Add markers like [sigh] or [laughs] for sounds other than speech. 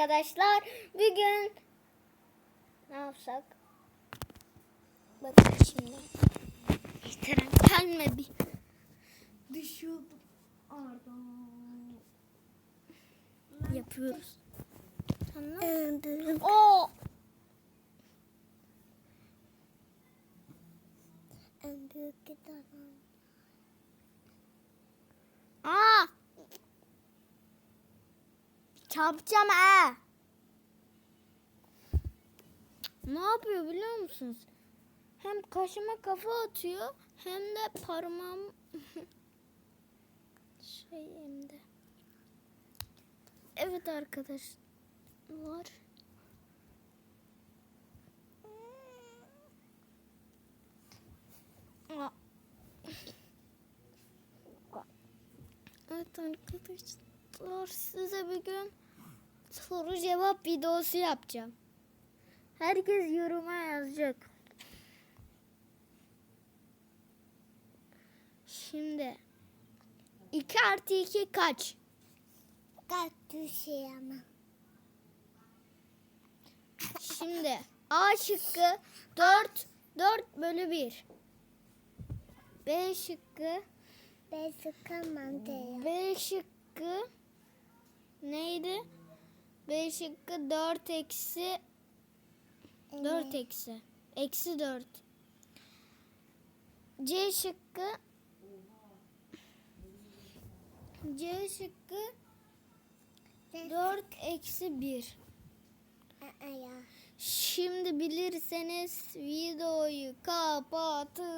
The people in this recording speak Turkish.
arkadaşlar. Bugün ne yapsak? Bakın şimdi. İhteren gelme bir. Düşüyordum. Arda. Yapıyoruz. Tamam. Oo. En büyük gitarım. Çarpacağım ha. Ne yapıyor biliyor musunuz? Hem kaşıma kafa atıyor hem de parmağım [laughs] şeyimde. Evet arkadaşlar. [laughs] Evet arkadaşlar size bir gün soru cevap videosu yapacağım. Herkes yoruma yazacak. Şimdi 2 artı 2 kaç? Kaktüs şey ama. Şimdi A şıkkı 4 4 bölü 1. B şıkkı Ben sıkamam diyor. B şıkkı neydi? B şıkkı 4 eksi 4 eksi. Eksi 4. C şıkkı C şıkkı 4 eksi 1. Aa ya. Şimdi bilirseniz videoyu kapatıyorum.